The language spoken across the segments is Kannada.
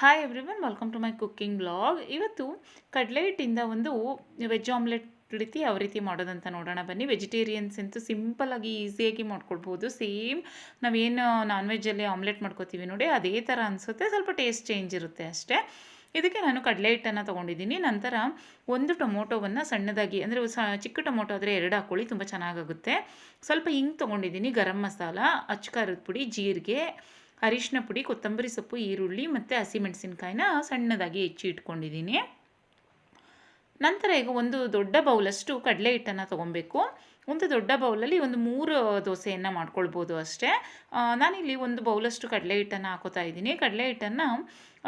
Hi everyone welcome to my cooking blog ಇವತ್ತು ಕಡಲೆ ಹಿಟ್ಟಿಂದ ಒಂದು ವೆಜ್ ಆಮ್ಲೆಟ್ ರೀತಿ ಯಾವ ರೀತಿ ಮಾಡೋದಂತ ನೋಡೋಣ. ಬನ್ನಿ ವೆಜಿಟೇರಿಯನ್ಸ್ ಅಂತೂ ಸಿಂಪಲಾಗಿ ಈಸಿಯಾಗಿ ಮಾಡ್ಕೊಳ್ಬೋದು. ಸೇಮ್ ನಾವೇನು ನಾನ್ ವೆಜ್ಜಲ್ಲಿ ಆಮ್ಲೆಟ್ ಮಾಡ್ಕೋತೀವಿ ನೋಡಿ, ಅದೇ ಥರ ಅನಿಸುತ್ತೆ. ಸ್ವಲ್ಪ ಟೇಸ್ಟ್ ಚೇಂಜ್ ಇರುತ್ತೆ ಅಷ್ಟೇ. ಇದಕ್ಕೆ ನಾನು ಕಡಲೆ ಹಿಟ್ಟನ್ನು ತೊಗೊಂಡಿದ್ದೀನಿ. ನಂತರ ಒಂದು ಟೊಮೊಟೊವನ್ನು ಸಣ್ಣದಾಗಿ, ಅಂದರೆ ಸ ಚಿಕ್ಕ ಟೊಮೊಟೊ ಆದರೆ ಎರಡು ಹಾಕ್ಕೊಳ್ಳಿ ತುಂಬ ಚೆನ್ನಾಗಾಗುತ್ತೆ. ಸ್ವಲ್ಪ ಹಿಂಗೆ ತೊಗೊಂಡಿದ್ದೀನಿ, ಗರಂ ಮಸಾಲ ಅಚ್ಕಾರದ ಪುಡಿ, ಜೀರಿಗೆ ಅರಿಶಿನ ಪುಡಿ, ಕೊತ್ತಂಬರಿ ಸೊಪ್ಪು, ಈರುಳ್ಳಿ ಮತ್ತು ಹಸಿಮೆಣಸಿನ್ಕಾಯಿನ ಸಣ್ಣದಾಗಿ ಹೆಚ್ಚಿ ಇಟ್ಕೊಂಡಿದ್ದೀನಿ. ನಂತರ ಈಗ ಒಂದು ದೊಡ್ಡ ಬೌಲಷ್ಟು ಕಡಲೆ ಹಿಟ್ಟನ್ನು ತೊಗೊಬೇಕು. ಒಂದು ದೊಡ್ಡ ಬೌಲಲ್ಲಿ ಒಂದು ಮೂರು ದೋಸೆಯನ್ನು ಮಾಡ್ಕೊಳ್ಬೋದು ಅಷ್ಟೇ. ನಾನಿಲ್ಲಿ ಒಂದು ಬೌಲಷ್ಟು ಕಡಲೆ ಹಿಟ್ಟನ್ನು ಹಾಕೋತಾ ಇದ್ದೀನಿ. ಕಡಲೆ ಹಿಟ್ಟನ್ನು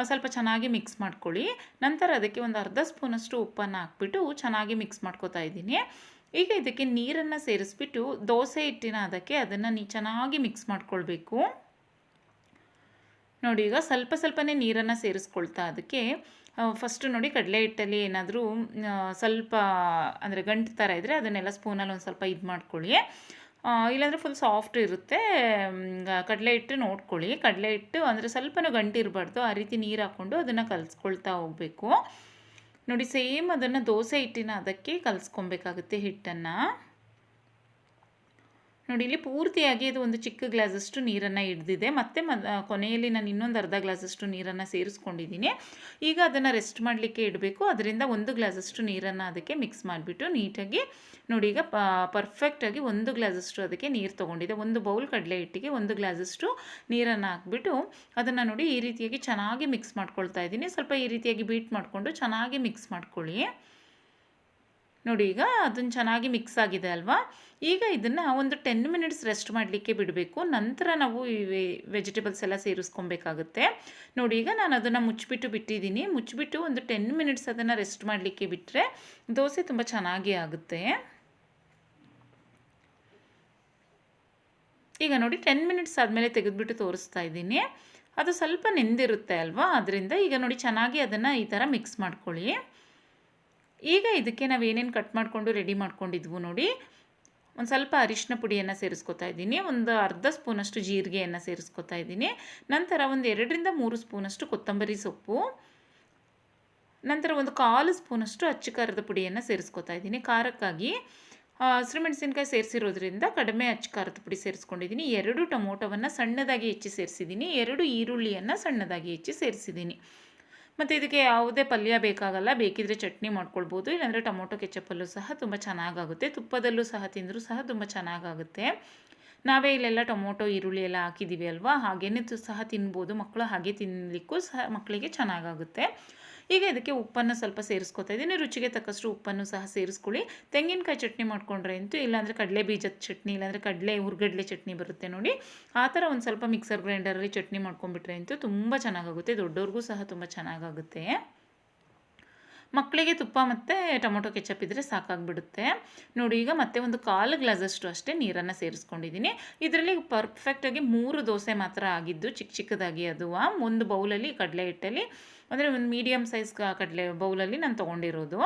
ಸ್ವಲ್ಪ ಚೆನ್ನಾಗಿ ಮಿಕ್ಸ್ ಮಾಡ್ಕೊಳ್ಳಿ. ನಂತರ ಅದಕ್ಕೆ ಒಂದು ಅರ್ಧ ಸ್ಪೂನಷ್ಟು ಉಪ್ಪನ್ನು ಹಾಕ್ಬಿಟ್ಟು ಚೆನ್ನಾಗಿ ಮಿಕ್ಸ್ ಮಾಡ್ಕೋತಾ ಇದ್ದೀನಿ. ಈಗ ಇದಕ್ಕೆ ನೀರನ್ನು ಸೇರಿಸ್ಬಿಟ್ಟು ದೋಸೆ ಹಿಟ್ಟಿನ ಅದಕ್ಕೆ ಅದನ್ನು ನೀ ಚೆನ್ನಾಗಿ ಮಿಕ್ಸ್ ಮಾಡ್ಕೊಳ್ಬೇಕು. ನೋಡಿ, ಈಗ ಸ್ವಲ್ಪ ಸ್ವಲ್ಪನೇ ನೀರನ್ನು ಸೇರಿಸ್ಕೊಳ್ತಾ ಅದಕ್ಕೆ ಫಸ್ಟು ನೋಡಿ ಕಡಲೆ ಹಿಟ್ಟಲ್ಲಿ ಏನಾದರೂ ಸ್ವಲ್ಪ, ಅಂದರೆ ಗಂಟು ಥರ ಇದ್ದರೆ ಅದನ್ನೆಲ್ಲ ಸ್ಪೂನಲ್ಲಿ ಒಂದು ಸ್ವಲ್ಪ ಇದು ಮಾಡ್ಕೊಳ್ಳಿ. ಇಲ್ಲಾಂದರೆ ಫುಲ್ ಸಾಫ್ಟ್ ಇರುತ್ತೆ. ಕಡಲೆ ಹಿಟ್ಟು ನೋಡ್ಕೊಳ್ಳಿ. ಕಡಲೆ ಹಿಟ್ಟು ಅಂದರೆ ಸ್ವಲ್ಪನೂ ಗಂಟು ಇರಬಾರ್ದು ಆ ರೀತಿ ನೀರು ಹಾಕ್ಕೊಂಡು ಅದನ್ನು ಕಲಿಸ್ಕೊಳ್ತಾ ಹೋಗಬೇಕು. ನೋಡಿ, ಸೇಮ್ ಅದನ್ನು ದೋಸೆ ಹಿಟ್ಟಿನ ಅದಕ್ಕೆ ಕಲಿಸ್ಕೊಬೇಕಾಗುತ್ತೆ ಹಿಟ್ಟನ್ನು. ನೋಡಿ, ಇಲ್ಲಿ ಪೂರ್ತಿಯಾಗಿ ಇದು ಒಂದು ಚಿಕ್ಕ ಗ್ಲಾಸಷ್ಟು ನೀರನ್ನು ಹಿಡ್ದಿದೆ. ಮತ್ತೆ ಕೊನೆಯಲ್ಲಿ ನಾನು ಇನ್ನೊಂದು ಅರ್ಧ ಗ್ಲಾಸಷ್ಟು ನೀರನ್ನು ಸೇರಿಸ್ಕೊಂಡಿದ್ದೀನಿ. ಈಗ ಅದನ್ನು ರೆಸ್ಟ್ ಮಾಡಲಿಕ್ಕೆ ಇಡಬೇಕು. ಅದರಿಂದ ಒಂದು ಗ್ಲಾಸಷ್ಟು ನೀರನ್ನು ಅದಕ್ಕೆ ಮಿಕ್ಸ್ ಮಾಡಿಬಿಟ್ಟು ನೀಟಾಗಿ ನೋಡಿ, ಈಗ ಪರ್ಫೆಕ್ಟಾಗಿ ಒಂದು ಗ್ಲಾಸಷ್ಟು ಅದಕ್ಕೆ ನೀರು ತೊಗೊಂಡಿದೆ. ಒಂದು ಬೌಲ್ ಕಡಲೆ ಹಿಟ್ಟಿಗೆ ಒಂದು ಗ್ಲಾಸಷ್ಟು ನೀರನ್ನು ಹಾಕ್ಬಿಟ್ಟು ಅದನ್ನು ನೋಡಿ ಈ ರೀತಿಯಾಗಿ ಚೆನ್ನಾಗಿ ಮಿಕ್ಸ್ ಮಾಡ್ಕೊಳ್ತಾ ಇದ್ದೀನಿ. ಸ್ವಲ್ಪ ಈ ರೀತಿಯಾಗಿ ಬೀಟ್ ಮಾಡಿಕೊಂಡು ಚೆನ್ನಾಗಿ ಮಿಕ್ಸ್ ಮಾಡ್ಕೊಳ್ಳಿ. ನೋಡಿ, ಈಗ ಅದನ್ನು ಚೆನ್ನಾಗಿ ಮಿಕ್ಸ್ ಆಗಿದೆ ಅಲ್ವಾ? ಈಗ ಇದನ್ನು ಒಂದು ಟೆನ್ ಮಿನಿಟ್ಸ್ ರೆಸ್ಟ್ ಮಾಡಲಿಕ್ಕೆ ಬಿಡಬೇಕು. ನಂತರ ನಾವು ಈ ವೆಜಿಟೇಬಲ್ಸ್ ಎಲ್ಲ ಸೇರಿಸ್ಕೊಬೇಕಾಗುತ್ತೆ. ನೋಡಿ, ಈಗ ನಾನು ಅದನ್ನು ಮುಚ್ಚಿಬಿಟ್ಟು ಬಿಟ್ಟಿದ್ದೀನಿ. ಮುಚ್ಚಿಬಿಟ್ಟು ಒಂದು ಟೆನ್ ಮಿನಿಟ್ಸ್ ಅದನ್ನು ರೆಸ್ಟ್ ಮಾಡಲಿಕ್ಕೆ ಬಿಟ್ಟರೆ ದೋಸೆ ತುಂಬ ಚೆನ್ನಾಗಿ ಆಗುತ್ತೆ. ಈಗ ನೋಡಿ ಟೆನ್ ಮಿನಿಟ್ಸ್ ಆದಮೇಲೆ ತೆಗೆದುಬಿಟ್ಟು ತೋರಿಸ್ತಾ ಇದ್ದೀನಿ. ಅದು ಸ್ವಲ್ಪ ನೆಂದಿರುತ್ತೆ ಅಲ್ವಾ? ಅದರಿಂದ ಈಗ ನೋಡಿ, ಚೆನ್ನಾಗಿ ಅದನ್ನು ಈ ಥರ ಮಿಕ್ಸ್ ಮಾಡ್ಕೊಳ್ಳಿ. ಈಗ ಇದಕ್ಕೆ ನಾವು ಏನೇನು ಕಟ್ ಮಾಡಿಕೊಂಡು ರೆಡಿ ಮಾಡ್ಕೊಂಡಿದ್ವು ನೋಡಿ, ಒಂದು ಸ್ವಲ್ಪ ಅರಿಶಿನ ಪುಡಿಯನ್ನು ಸೇರಿಸ್ಕೊತಾ ಇದ್ದೀನಿ, ಒಂದು ಅರ್ಧ ಸ್ಪೂನಷ್ಟು ಜೀರಿಗೆಯನ್ನು ಸೇರಿಸ್ಕೊತಾ ಇದ್ದೀನಿ, ನಂತರ ಒಂದು ಎರಡರಿಂದ ಮೂರು ಸ್ಪೂನಷ್ಟು ಕೊತ್ತಂಬರಿ ಸೊಪ್ಪು, ನಂತರ ಒಂದು ಕಾಲು ಸ್ಪೂನಷ್ಟು ಅಚ್ಚು ಖಾರದ ಪುಡಿಯನ್ನು ಸೇರಿಸ್ಕೊತಾ ಇದ್ದೀನಿ. ಖಾರಕ್ಕಾಗಿ ಹಸಿರುಮೆಣಸಿನ್ಕಾಯಿ ಸೇರಿಸಿರೋದ್ರಿಂದ ಕಡಿಮೆ ಅಚ್ಚು ಖಾರದ ಪುಡಿ ಸೇರಿಸ್ಕೊಂಡಿದ್ದೀನಿ. ಎರಡು ಟೊಮೊಟೊವನ್ನು ಸಣ್ಣದಾಗಿ ಹೆಚ್ಚಿ ಸೇರಿಸಿದ್ದೀನಿ. ಎರಡು ಈರುಳ್ಳಿಯನ್ನು ಸಣ್ಣದಾಗಿ ಹೆಚ್ಚಿ ಸೇರಿಸಿದ್ದೀನಿ. ಮತ್ತು ಇದಕ್ಕೆ ಯಾವುದೇ ಪಲ್ಯ ಬೇಕಾಗಲ್ಲ, ಬೇಕಿದ್ರೆ ಚಟ್ನಿ ಮಾಡ್ಕೊಳ್ಬೋದು, ಇಲ್ಲಾಂದರೆ ಟೊಮೊಟೊ ಕೆಚಪಲ್ಲೂ ಸಹ ತುಂಬ ಚೆನ್ನಾಗಾಗುತ್ತೆ. ತುಪ್ಪದಲ್ಲೂ ಸಹ ತಿಂದರೂ ಸಹ ತುಂಬ ಚೆನ್ನಾಗಾಗುತ್ತೆ. ನಾವೇ ಇಲ್ಲೆಲ್ಲ ಟೊಮೊಟೊ, ಈರುಳ್ಳಿ ಎಲ್ಲ ಹಾಕಿದ್ದೀವಿ ಅಲ್ವಾ? ಹಾಗೇನೆ ತು- ಸಹ ತಿನ್ಬೋದು, ಮಕ್ಕಳು ಹಾಗೆ ತಿನ್ನಲಿಕ್ಕೂ ಸಹ ಮಕ್ಕಳಿಗೆ ಚೆನ್ನಾಗಾಗುತ್ತೆ. ಈಗ ಇದಕ್ಕೆ ಉಪ್ಪನ್ನು ಸ್ವಲ್ಪ ಸೇರಿಸ್ಕೊತಾ ಇದ್ದೀನಿ. ರುಚಿಗೆ ತಕ್ಕಷ್ಟು ಉಪ್ಪನ್ನು ಸಹ ಸೇರಿಸ್ಕೊಳ್ಳಿ. ತೆಂಗಿನಕಾಯಿ ಚಟ್ನಿ ಮಾಡ್ಕೊಂಡ್ರೆ ಅಂತೂ ಇಲ್ಲಾಂದರೆ ಕಡಲೆ ಬೀಜದ ಚಟ್ನಿ, ಇಲ್ಲಾಂದರೆ ಕಡಲೆ ಹುರ್ಗಡ್ಲೆ ಚಟ್ನಿ ಬರುತ್ತೆ ನೋಡಿ. ಆ ಥರ ಒಂದು ಸ್ವಲ್ಪ ಮಿಕ್ಸರ್ ಗ್ರೈಂಡರಲ್ಲಿ ಚಟ್ನಿ ಮಾಡ್ಕೊಂಡ್ಬಿಟ್ರೆ ಅಂತೂ ತುಂಬ ಚೆನ್ನಾಗಾಗುತ್ತೆ. ದೊಡ್ಡವ್ರಿಗೂ ಸಹ ತುಂಬ ಚೆನ್ನಾಗಾಗುತ್ತೆ. ಮಕ್ಕಳಿಗೆ ತುಪ್ಪ ಮತ್ತು ಟೊಮೊಟೊ ಕೆಚಪ್ ಇದ್ದರೆ ಸಾಕಾಗ್ಬಿಡುತ್ತೆ. ನೋಡಿ, ಈಗ ಮತ್ತೆ ಒಂದು ಕಾಲು ಗ್ಲಾಸಷ್ಟು ಅಷ್ಟೇ ನೀರನ್ನು ಸೇರಿಸ್ಕೊಂಡಿದ್ದೀನಿ. ಇದರಲ್ಲಿ ಪರ್ಫೆಕ್ಟಾಗಿ ಮೂರು ದೋಸೆ ಮಾತ್ರ ಆಗಿದ್ದು ಚಿಕ್ಕ ಚಿಕ್ಕದಾಗಿ ಅದು. ಒಂದು ಬೌಲಲ್ಲಿ ಕಡಲೆ ಹಿಟ್ಟಲ್ಲಿ, ಅಂದರೆ ಒಂದು ಮೀಡಿಯಮ್ ಸೈಜ್ ಕಡಲೆ ಬೌಲಲ್ಲಿ ನಾನು ತೊಗೊಂಡಿರೋದು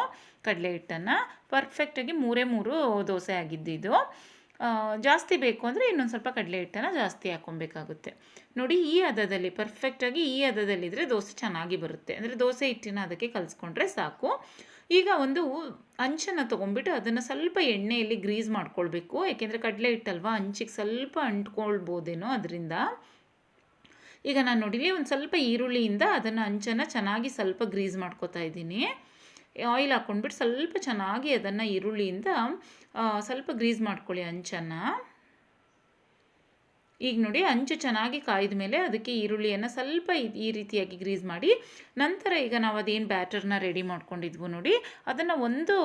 ಕಡಲೆ ಹಿಟ್ಟನ್ನು. ಪರ್ಫೆಕ್ಟಾಗಿ ಮೂರೇ ಮೂರು ದೋಸೆ ಆಗಿದ್ದು ಇದು. ಜಾಸ್ತಿ ಬೇಕು ಅಂದರೆ ಇನ್ನೊಂದು ಸ್ವಲ್ಪ ಕಡಲೆ ಹಿಟ್ಟನ್ನು ಜಾಸ್ತಿ ಹಾಕ್ಕೊಬೇಕಾಗುತ್ತೆ ನೋಡಿ, ಈ ಹದದಲ್ಲಿ ಪರ್ಫೆಕ್ಟಾಗಿ ಈ ಹದದಲ್ಲಿದ್ದರೆ ದೋಸೆ ಚೆನ್ನಾಗಿ ಬರುತ್ತೆ. ಅಂದರೆ ದೋಸೆ ಹಿಟ್ಟಿನ ಅದಕ್ಕೆ ಕಲಿಸ್ಕೊಂಡ್ರೆ ಸಾಕು. ಈಗ ಒಂದು ಅಂಚನ್ನು ತೊಗೊಂಡ್ಬಿಟ್ಟು ಅದನ್ನು ಸ್ವಲ್ಪ ಎಣ್ಣೆಯಲ್ಲಿ ಗ್ರೀಸ್ ಮಾಡ್ಕೊಳ್ಬೇಕು. ಯಾಕೆಂದರೆ ಕಡಲೆ ಹಿಟ್ಟಲ್ವಾ? ಅಂಚಿಗೆ ಸ್ವಲ್ಪ ಅಂಟ್ಕೊಳ್ಬೋದೇನೋ ಅದರಿಂದ. ಈಗ ನಾನು ನೋಡಿಲಿ ಒಂದು ಸ್ವಲ್ಪ ಈರುಳ್ಳಿಯಿಂದ ಅದನ್ನು ಅಂಚನ್ನು ಚೆನ್ನಾಗಿ ಸ್ವಲ್ಪ ಗ್ರೀಸ್ ಮಾಡ್ಕೊತಾ ಇದ್ದೀನಿ. ಆಯಿಲ್ ಹಾಕ್ಕೊಂಡ್ಬಿಟ್ಟು ಸ್ವಲ್ಪ ಚೆನ್ನಾಗಿ ಅದನ್ನು ಈರುಳ್ಳಿಯಿಂದ ಸ್ವಲ್ಪ ಗ್ರೀಸ್ ಮಾಡ್ಕೊಳ್ಳಿ ಅಂಚನ್ನು. ಈಗ ನೋಡಿ ಅಂಚು ಚೆನ್ನಾಗಿ ಕಾಯ್ದ ಮೇಲೆ ಅದಕ್ಕೆ ಈರುಳ್ಳಿಯನ್ನು ಸ್ವಲ್ಪ ಈ- ರೀತಿಯಾಗಿ ಗ್ರೀಸ್ ಮಾಡಿ, ನಂತರ ಈಗ ನಾವು ಅದೇನು ಬ್ಯಾಟರ್ನ ರೆಡಿ ಮಾಡ್ಕೊಂಡಿದ್ವು ನೋಡಿ, ಅದನ್ನು ಒಂದು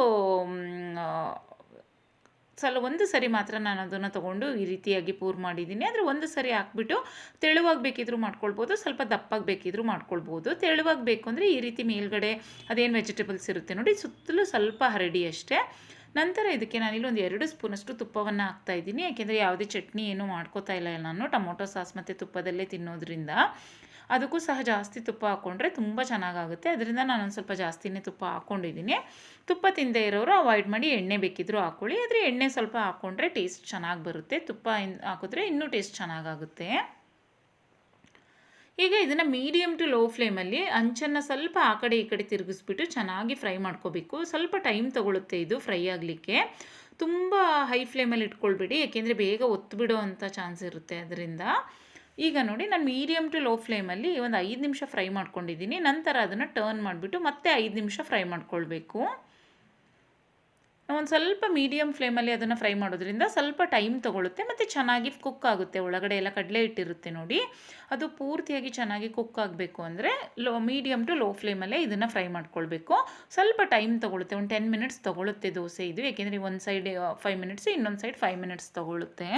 ಸಲ ಒಂದು ಸರಿ ಮಾತ್ರ ನಾನು ಅದನ್ನು ತೊಗೊಂಡು ಈ ರೀತಿಯಾಗಿ ಪೂರ್ ಮಾಡಿದ್ದೀನಿ. ಅಂದರೆ ಒಂದು ಸರಿ ಹಾಕ್ಬಿಟ್ಟು ತೆಳುವಾಗಿ ಬೇಕಿದ್ರು ಮಾಡ್ಕೊಳ್ಬೋದು, ಸ್ವಲ್ಪ ದಪ್ಪಾಗಿ ಬೇಕಿದ್ರು ಮಾಡ್ಕೊಳ್ಬೋದು. ತೆಳುವಾಗಿ ಬೇಕು ಅಂದರೆ ಈ ರೀತಿ ಮೇಲ್ಗಡೆ ಅದೇನು ವೆಜಿಟೇಬಲ್ಸ್ ಇರುತ್ತೆ ನೋಡಿ, ಸುತ್ತಲೂ ಸ್ವಲ್ಪ ಹರಡಿ ಅಷ್ಟೇ. ನಂತರ ಇದಕ್ಕೆ ನಾನಿಲ್ಲಿ ಒಂದು ಎರಡು ಸ್ಪೂನಷ್ಟು ತುಪ್ಪವನ್ನು ಹಾಕ್ತಾ ಇದ್ದೀನಿ. ಯಾಕೆಂದರೆ ಯಾವುದೇ ಚಟ್ನಿ ಏನು ಮಾಡ್ಕೋತಾ ಇಲ್ಲ. ನಾನು ಟೊಮೊಟೊ ಸಾಸ್ ಮತ್ತು ತುಪ್ಪದಲ್ಲೇ ತಿನ್ನೋದ್ರಿಂದ. ಅದಕ್ಕೂ ಸಹ ಜಾಸ್ತಿ ತುಪ್ಪ ಹಾಕ್ಕೊಂಡ್ರೆ ತುಂಬ ಚೆನ್ನಾಗಾಗುತ್ತೆ. ಅದರಿಂದ ನಾನೊಂದು ಸ್ವಲ್ಪ ಜಾಸ್ತಿನೇ ತುಪ್ಪ ಹಾಕ್ಕೊಂಡಿದ್ದೀನಿ ತುಪ್ಪ ತಿಂದೇ ಇರೋರು ಅವಾಯ್ಡ್ ಮಾಡಿ ಎಣ್ಣೆ ಬೇಕಿದ್ದರೂ ಹಾಕ್ಕೊಳ್ಳಿ ಆದರೆ ಎಣ್ಣೆ ಸ್ವಲ್ಪ ಹಾಕ್ಕೊಂಡ್ರೆ ಟೇಸ್ಟ್ ಚೆನ್ನಾಗಿ ಬರುತ್ತೆ. ತುಪ್ಪ ಹಾಕಿದ್ರೆ ಇನ್ನೂ ಟೇಸ್ಟ್ ಚೆನ್ನಾಗಾಗುತ್ತೆ. ಈಗ ಇದನ್ನು ಮೀಡಿಯಮ್ ಟು ಲೋ ಫ್ಲೇಮಲ್ಲಿ ಅಂಚನ್ನು ಸ್ವಲ್ಪ ಆ ಕಡೆ ಈ ಕಡೆ ತಿರುಗಿಸ್ಬಿಟ್ಟು ಚೆನ್ನಾಗಿ ಫ್ರೈ ಮಾಡ್ಕೋಬೇಕು. ಸ್ವಲ್ಪ ಟೈಮ್ ತೊಗೊಳುತ್ತೆ ಇದು ಫ್ರೈ ಆಗಲಿಕ್ಕೆ. ತುಂಬ ಹೈ ಫ್ಲೇಮಲ್ಲಿ ಇಟ್ಕೊಳ್ಬೇಡಿ. ಏಕೆಂದರೆ ಬೇಗ ಒತ್ತು ಬಿಡೋ ಅಂಥ ಚಾನ್ಸ್ ಇರುತ್ತೆ ಅದರಿಂದ. ಈಗ ನೋಡಿ ನಾನು ಮೀಡಿಯಮ್ ಟು ಲೋ ಫ್ಲೇಮಲ್ಲಿ ಒಂದು ಐದು ನಿಮಿಷ ಫ್ರೈ ಮಾಡ್ಕೊಂಡಿದ್ದೀನಿ. ನಂತರ ಅದನ್ನು ಟರ್ನ್ ಮಾಡಿಬಿಟ್ಟು ಮತ್ತೆ ಐದು ನಿಮಿಷ ಫ್ರೈ ಮಾಡ್ಕೊಳ್ಬೇಕು. ಒಂದು ಸ್ವಲ್ಪ ಮೀಡಿಯಮ್ ಫ್ಲೇಮಲ್ಲಿ ಅದನ್ನು ಫ್ರೈ ಮಾಡೋದ್ರಿಂದ ಸ್ವಲ್ಪ ಟೈಮ್ ತೊಗೊಳುತ್ತೆ ಮತ್ತು ಚೆನ್ನಾಗಿ ಕುಕ್ ಆಗುತ್ತೆ. ಒಳಗಡೆ ಎಲ್ಲ ಕಡಲೆ ಇಟ್ಟಿರುತ್ತೆ ನೋಡಿ. ಅದು ಪೂರ್ತಿಯಾಗಿ ಚೆನ್ನಾಗಿ ಕುಕ್ ಆಗಬೇಕು ಅಂದರೆ ಲೋ ಮೀಡಿಯಮ್ ಟು ಲೋ ಫ್ಲೇಮಲ್ಲೇ ಇದನ್ನು ಫ್ರೈ ಮಾಡ್ಕೊಳ್ಬೇಕು. ಸ್ವಲ್ಪ ಟೈಮ್ ತೊಗೊಳುತ್ತೆ, ಒಂದು ಟೆನ್ ಮಿನಿಟ್ಸ್ ತೊಗೊಳುತ್ತೆ ದೋಸೆ ಇದು. ಏಕೆಂದರೆ ಒಂದು ಸೈಡ್ ಫೈವ್ ಮಿನಿಟ್ಸ್ ಇನ್ನೊಂದು ಸೈಡ್ ಫೈವ್ ಮಿನಿಟ್ಸ್ ತೊಗೊಳುತ್ತೆ.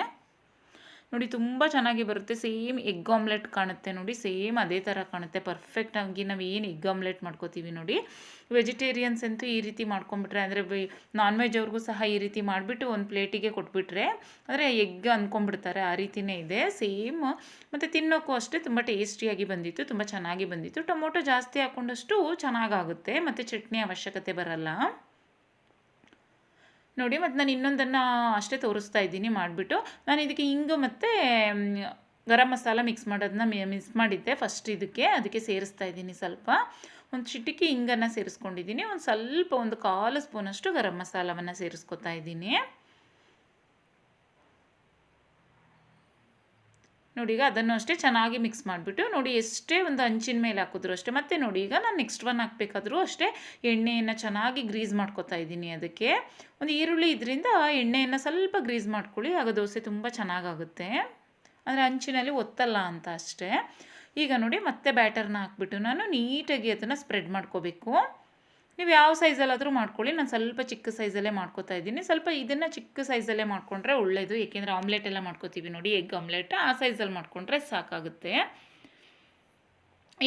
ನೋಡಿ ತುಂಬ ಚೆನ್ನಾಗಿ ಬರುತ್ತೆ. ಸೇಮ್ ಎಗ್ ಆಮ್ಲೆಟ್ ಕಾಣುತ್ತೆ ನೋಡಿ. ಸೇಮ್ ಅದೇ ಥರ ಕಾಣುತ್ತೆ. ಪರ್ಫೆಕ್ಟಾಗಿ ನಾವು ಏನು ಎಗ್ ಆಮ್ಲೆಟ್ ಮಾಡ್ಕೋತೀವಿ ನೋಡಿ. ವೆಜಿಟೇರಿಯನ್ಸ್ ಅಂತೂ ಈ ರೀತಿ ಮಾಡ್ಕೊಂಬಿಟ್ರೆ ಅಂದರೆ ನಾನ್ ವೆಜ್ ಅವ್ರಿಗೂ ಸಹ ಈ ರೀತಿ ಮಾಡಿಬಿಟ್ಟು ಒಂದು ಪ್ಲೇಟಿಗೆ ಕೊಟ್ಬಿಟ್ರೆ ಅಂದರೆ ಎಗ್ ಅಂದ್ಕೊಂಡ್ಬಿಡ್ತಾರೆ ಆ ರೀತಿಯೇ ಇದೆ. ಸೇಮ್ ಮತ್ತು ತಿನ್ನೋಕ್ಕೂ ಅಷ್ಟೇ ತುಂಬ ಟೇಸ್ಟಿಯಾಗಿ ಬಂದಿತ್ತು. ತುಂಬ ಚೆನ್ನಾಗಿ ಬಂದಿತ್ತು. ಟೊಮೊಟೊ ಜಾಸ್ತಿ ಹಾಕೊಂಡಷ್ಟು ಚೆನ್ನಾಗಾಗುತ್ತೆ. ಮತ್ತು ಚಟ್ನಿ ಅವಶ್ಯಕತೆ ಬರಲ್ಲ. ನೋಡಿ, ಮತ್ತು ನಾನು ಇನ್ನೊಂದನ್ನು ಅಷ್ಟೇ ತೋರಿಸ್ತಾ ಇದ್ದೀನಿ ಮಾಡಿಬಿಟ್ಟು. ನಾನು ಇದಕ್ಕೆ ಹಿಂಗು ಮತ್ತು ಗರಂ ಮಸಾಲ ಮಿಕ್ಸ್ ಮಾಡೋದನ್ನ ಮಿಕ್ಸ್ ಮಾಡಿದ್ದೆ ಫಸ್ಟ್ ಇದಕ್ಕೆ. ಅದಕ್ಕೆ ಸೇರಿಸ್ತಾ ಇದ್ದೀನಿ ಸ್ವಲ್ಪ. ಒಂದು ಚಿಟಿಕಿ ಹಿಂಗನ್ನು ಸೇರಿಸ್ಕೊಂಡಿದ್ದೀನಿ. ಒಂದು ಸ್ವಲ್ಪ, ಒಂದು ಕಾಲು ಸ್ಪೂನಷ್ಟು ಗರಂ ಮಸಾಲವನ್ನು ಸೇರಿಸ್ಕೊತಾ ಇದ್ದೀನಿ. ನೋಡಿ, ಈಗ ಅದನ್ನು ಅಷ್ಟೇ ಚೆನ್ನಾಗಿ ಮಿಕ್ಸ್ ಮಾಡಿಬಿಟ್ಟು ನೋಡಿ, ಎಷ್ಟೇ ಒಂದು ಹಂಚಿನ ಮೇಲೆ ಹಾಕಿದ್ರು ಅಷ್ಟೇ, ಮತ್ತೆ ನೋಡಿ, ಈಗ ನಾನು ನೆಕ್ಸ್ಟ್ ಒನ್ ಹಾಕಬೇಕಾದ್ರೂ ಅಷ್ಟೇ ಎಣ್ಣೆಯನ್ನು ಚೆನ್ನಾಗಿ ಗ್ರೀಸ್ ಮಾಡ್ಕೊತಾ ಇದ್ದೀನಿ ಅದಕ್ಕೆ. ಒಂದು ಈರುಳ್ಳಿ ಇದರಿಂದ ಎಣ್ಣೆಯನ್ನು ಸ್ವಲ್ಪ ಗ್ರೀಸ್ ಮಾಡ್ಕೊಳ್ಳಿ, ಆಗ ದೋಸೆ ತುಂಬ ಚೆನ್ನಾಗಾಗುತ್ತೆ. ಅಂದರೆ ಹಂಚಿನಲ್ಲಿ ಒತ್ತಲ್ಲ ಅಂತ ಅಷ್ಟೇ. ಈಗ ನೋಡಿ, ಮತ್ತೆ ಬ್ಯಾಟರ್ನ ಹಾಕ್ಬಿಟ್ಟು ನಾನು ನೀಟಾಗಿ ಅದನ್ನು ಸ್ಪ್ರೆಡ್ ಮಾಡ್ಕೋಬೇಕು. ನೀವು ಯಾವ ಸೈಜಲ್ಲಾದರೂ ಮಾಡ್ಕೊಳ್ಳಿ. ನಾನು ಸ್ವಲ್ಪ ಚಿಕ್ಕ ಸೈಜಲ್ಲೇ ಮಾಡ್ಕೋತಾ ಇದ್ದೀನಿ. ಸ್ವಲ್ಪ ಇದನ್ನು ಚಿಕ್ಕ ಸೈಜಲ್ಲೇ ಮಾಡಿಕೊಂಡ್ರೆ ಒಳ್ಳೆಯದು ಏಕೆಂದರೆ ಆಮ್ಲೆಟ್ ಎಲ್ಲ ಮಾಡ್ಕೋತೀವಿ ನೋಡಿ ಎಗ್ ಆಮ್ಲೆಟ್ ಆ ಸೈಜಲ್ಲಿ ಮಾಡಿಕೊಂಡ್ರೆ ಸಾಕಾಗುತ್ತೆ.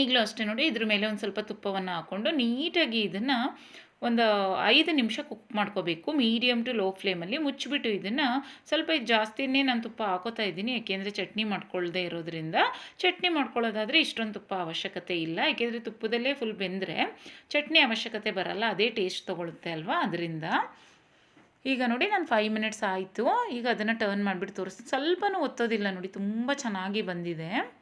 ಈಗಲೂ ಅಷ್ಟೇ ನೋಡಿ, ಇದ್ರ ಮೇಲೆ ಒಂದು ಸ್ವಲ್ಪ ತುಪ್ಪವನ್ನು ಹಾಕ್ಕೊಂಡು ನೀಟಾಗಿ ಇದನ್ನು ಒಂದು ಐದು ನಿಮಿಷ ಕುಕ್ ಮಾಡ್ಕೋಬೇಕು. ಮೀಡಿಯಮ್ ಟು ಲೋ ಫ್ಲೇಮಲ್ಲಿ ಮುಚ್ಚಿಬಿಟ್ಟು ಇದನ್ನು ಸ್ವಲ್ಪ ಜಾಸ್ತಿನೇ ನಾನು ತುಪ್ಪ ಹಾಕೋತಾ ಇದ್ದೀನಿ. ಯಾಕೆಂದರೆ ಚಟ್ನಿ ಮಾಡ್ಕೊಳ್ಳದೆ ಇರೋದ್ರಿಂದ. ಚಟ್ನಿ ಮಾಡ್ಕೊಳ್ಳೋದಾದರೆ ಇಷ್ಟೊಂದು ತುಪ್ಪ ಅವಶ್ಯಕತೆ ಇಲ್ಲ. ಯಾಕೆಂದರೆ ತುಪ್ಪದಲ್ಲೇ ಫುಲ್ ಬೆಂದರೆ ಚಟ್ನಿ ಅವಶ್ಯಕತೆ ಬರಲ್ಲ. ಅದೇ ಟೇಸ್ಟ್ ತೊಗೊಳುತ್ತೆ ಅಲ್ವಾ? ಅದರಿಂದ. ಈಗ ನೋಡಿ ನಾನು ಫೈವ್ ಮಿನಿಟ್ಸ್ ಆಯಿತು. ಈಗ ಅದನ್ನು ಟರ್ನ್ ಮಾಡಿಬಿಟ್ಟು ತೋರಿಸ್ತೀನಿ. ಸ್ವಲ್ಪನೂ ಒತ್ತೋದಿಲ್ಲ ನೋಡಿ. ತುಂಬ ಚೆನ್ನಾಗಿ ಬಂದಿದೆ.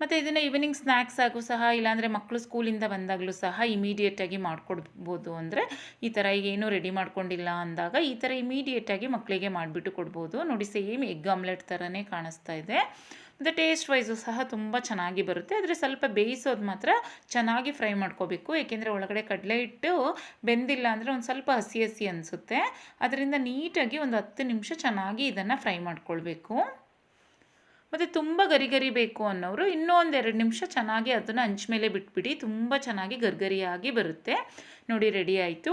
ಮತ್ತು ಇದನ್ನು ಈವ್ನಿಂಗ್ ಸ್ನ್ಯಾಕ್ಸ್ ಆಗು ಸಹ, ಇಲ್ಲಾಂದರೆ ಮಕ್ಕಳು ಸ್ಕೂಲಿಂದ ಬಂದಾಗಲೂ ಸಹ ಇಮಿಡಿಯೇಟಾಗಿ ಮಾಡಿಕೊಡ್ಬೋದು ಅಂದರೆ ಈ ಥರ ಈಗ ಏನೂ ರೆಡಿ ಮಾಡ್ಕೊಂಡಿಲ್ಲ ಅಂದಾಗ ಈ ಥರ ಇಮಿಡಿಯೇಟಾಗಿ ಮಕ್ಕಳಿಗೆ ಮಾಡಿಬಿಟ್ಟು ಕೊಡ್ಬೋದು. ನೋಡಿ ಸೇಮ್ ಎಗ್ ಆಮ್ಲೆಟ್ ಥರನೇ ಕಾಣಿಸ್ತಾ ಇದೆ. ಮತ್ತು ಟೇಸ್ಟ್ ವೈಸು ಸಹ ತುಂಬ ಚೆನ್ನಾಗಿ ಬರುತ್ತೆ. ಆದರೆ ಸ್ವಲ್ಪ ಬೇಯಿಸೋದು ಮಾತ್ರ ಚೆನ್ನಾಗಿ ಫ್ರೈ ಮಾಡ್ಕೋಬೇಕು. ಏಕೆಂದರೆ ಒಳಗಡೆ ಕಡಲೆ ಇಟ್ಟು ಬೆಂದಿಲ್ಲ ಅಂದರೆ ಒಂದು ಸ್ವಲ್ಪ ಹಸಿ ಹಸಿ ಅನಿಸುತ್ತೆ. ಅದರಿಂದ ನೀಟಾಗಿ ಒಂದು ಹತ್ತು ನಿಮಿಷ ಚೆನ್ನಾಗಿ ಇದನ್ನು ಫ್ರೈ ಮಾಡ್ಕೊಳ್ಬೇಕು. ಮತ್ತು ತುಂಬ ಗರಿ ಗರಿ ಬೇಕು ಅನ್ನೋರು ಇನ್ನೂ ಒಂದು ಎರಡು ನಿಮಿಷ ಚೆನ್ನಾಗಿ ಅದನ್ನು ಹಂಚ ಮೇಲೆ ಬಿಟ್ಬಿಡಿ. ತುಂಬ ಚೆನ್ನಾಗಿ ಗರ್ಗರಿಯಾಗಿ ಬರುತ್ತೆ. ನೋಡಿ ರೆಡಿ ಆಯಿತು.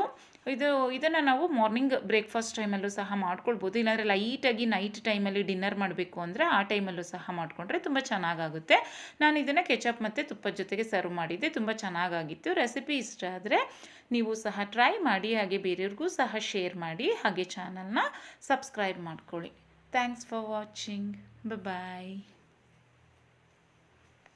ಇದು, ಇದನ್ನು ನಾವು ಮಾರ್ನಿಂಗ್ ಬ್ರೇಕ್ಫಾಸ್ಟ್ ಟೈಮಲ್ಲೂ ಸಹ ಮಾಡ್ಕೊಳ್ಬೋದು. ಇಲ್ಲಾಂದರೆ ಲೈಟಾಗಿ ನೈಟ್ ಟೈಮಲ್ಲಿ ಡಿನ್ನರ್ ಮಾಡಬೇಕು ಅಂದರೆ ಆ ಟೈಮಲ್ಲೂ ಸಹ ಮಾಡಿಕೊಂಡ್ರೆ ತುಂಬ ಚೆನ್ನಾಗಾಗುತ್ತೆ. ನಾನು ಇದನ್ನು ಕೆಚಪ್ ಮತ್ತು ತುಪ್ಪದ ಜೊತೆಗೆ ಸರ್ವ್ ಮಾಡಿದ್ದೆ. ತುಂಬ ಚೆನ್ನಾಗಾಗಿತ್ತು. ರೆಸಿಪಿ ಇಷ್ಟ ಆದರೆ ನೀವು ಸಹ ಟ್ರೈ ಮಾಡಿ, ಹಾಗೆ ಬೇರೆಯವ್ರಿಗೂ ಸಹ ಶೇರ್ ಮಾಡಿ, ಹಾಗೆ ಚಾನಲ್ನ ಸಬ್ಸ್ಕ್ರೈಬ್ ಮಾಡ್ಕೊಳ್ಳಿ. Thanks for watching Bye-bye.